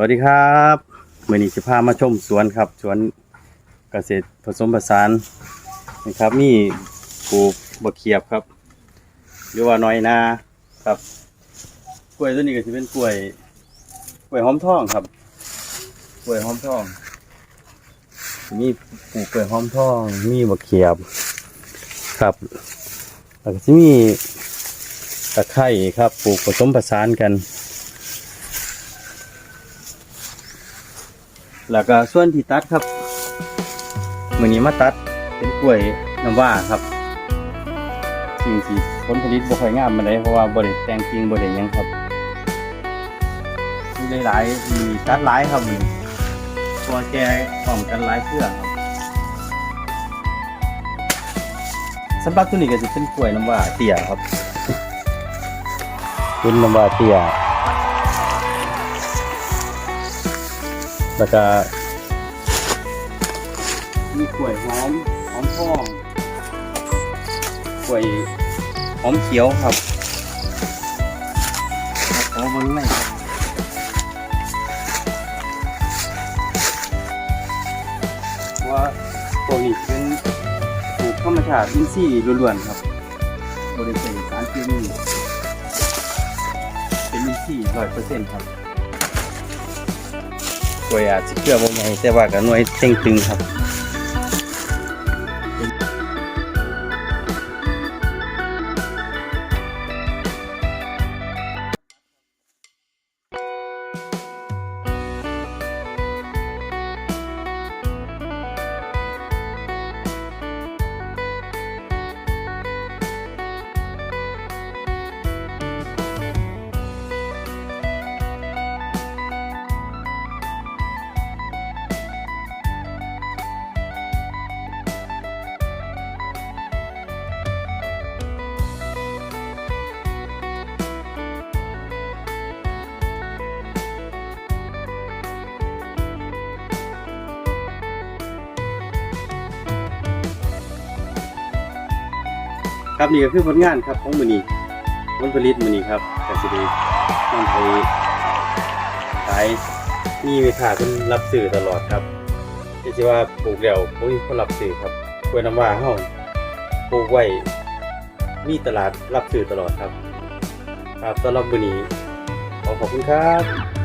วัสดีครับมื่อนี้จะพามาชมสวนครับ สวนเกษตรผสมผสานนะครับมีปลูกบะเขียบครับ หรือว่าน้อยนาครับ กล้วยตัวนี้ก็จะเป็นกล้วย กล้วยหอมทองครับ กล้วยหอมทองมีปลูกกล้วยหอมทองมีบะเขียบครับแล้วก็จะมีตะไคร่ครับปลูกผสมผสานกัน แล้วก็ส่วนที่ตัดครับมือนี้มาตัดเป็นกล้วยน้ำว้าครับสิ่งที่ผลผลิตบ่ค่อยงามมาเลยเพราะว่าบ่ได้แตงจริงบ่ได้หยังครับมีหลายๆมีตัดหลายครับมีตัวแกพร้อมกันหลายเครื่องครับสำหรับตัวนี้ก็จะเป็นกล้วยน้ำว้าเตี้ยครับเป็นน้ำว้าเตี้ย แล้วก็มีกล้วยหอมหอมทองกล้วยหอมเขียวครับขอเบิ้งหน่อยครับว่าตัวนี้เป็นปลูกธรรมชาติอินทรีย์ล้วนๆครับบริสุทธิ์สารเคมีเป็นอินทรีย์ร้อยเปอร์เซ็นต์ครับ กล้วยอาจจะเชื่อว่าไงแต่ว่าก็หน่วยเต็งตึงครับ ครับนี่ก็คือผลงานครับของมือนี้ผลผลิตมือนี้ครับกสิดีนำไปขายมีเวทาเพิ่นรับซื้อตลอดครับที่สิว่าปลูกแล้วบ่มีคนรับซื้อครับกล้วยน้ำว้าเฮาปลูกไว้มีตลาดรับซื้อตลอดครับ ครับสำหรับมือนี้ขอขอบคุณครับ